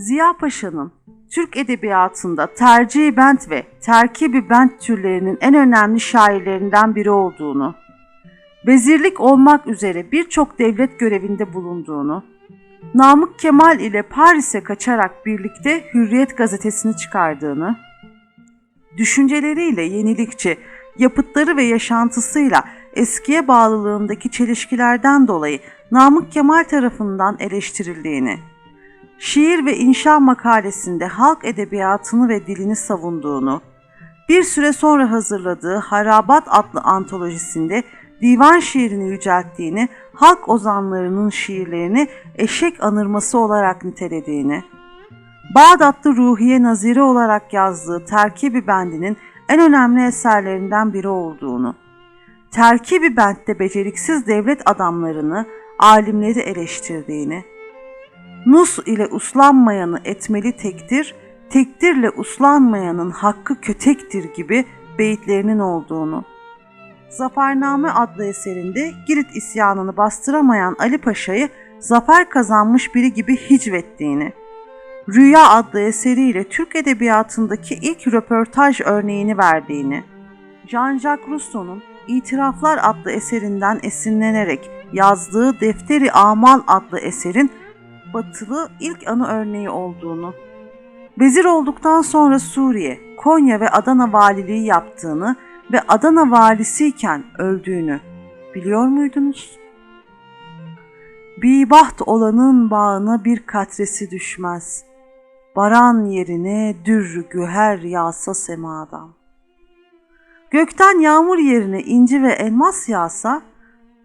Ziya Paşa'nın Türk edebiyatında tercihi bent ve terkibi bent türlerinin en önemli şairlerinden biri olduğunu, vezirlik olmak üzere birçok devlet görevinde bulunduğunu, Namık Kemal ile Paris'e kaçarak birlikte Hürriyet gazetesini çıkardığını, düşünceleriyle yenilikçi, yapıtları ve yaşantısıyla eskiye bağlılığındaki çelişkilerden dolayı Namık Kemal tarafından eleştirildiğini, şiir ve inşa makalesinde halk edebiyatını ve dilini savunduğunu, bir süre sonra hazırladığı Harabat adlı antolojisinde divan şiirini yücelttiğini, halk ozanlarının şiirlerini eşek anırması olarak nitelediğini, Bağdat'ta Ruhiye Nazire olarak yazdığı Terkibi Bendi'nin en önemli eserlerinden biri olduğunu, Terkibi Bent'te beceriksiz devlet adamlarını, alimleri eleştirdiğini, Nus ile uslanmayanı etmeli tektir, tektirle uslanmayanın hakkı kötektir gibi beyitlerinin olduğunu, Zafername adlı eserinde Girit isyanını bastıramayan Ali Paşa'yı zafer kazanmış biri gibi hicvettiğini, Rüya adlı eseriyle Türk edebiyatındaki ilk röportaj örneğini verdiğini, Jean-Jacques Rousseau'nun İtiraflar adlı eserinden esinlenerek yazdığı Defteri Amal adlı eserin batılı ilk anı örneği olduğunu, vezir olduktan sonra Suriye, Konya ve Adana valiliği yaptığını ve Adana valisiyken öldüğünü biliyor muydunuz? Bibaht olanın bağına bir katresi düşmez. Baran yerine dür güher yağsa semadan. Gökten yağmur yerine inci ve elmas yağsa,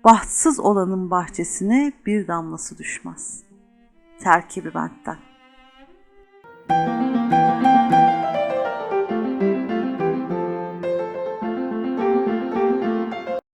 bahtsız olanın bahçesine bir damlası düşmez terkibi benden. Müzik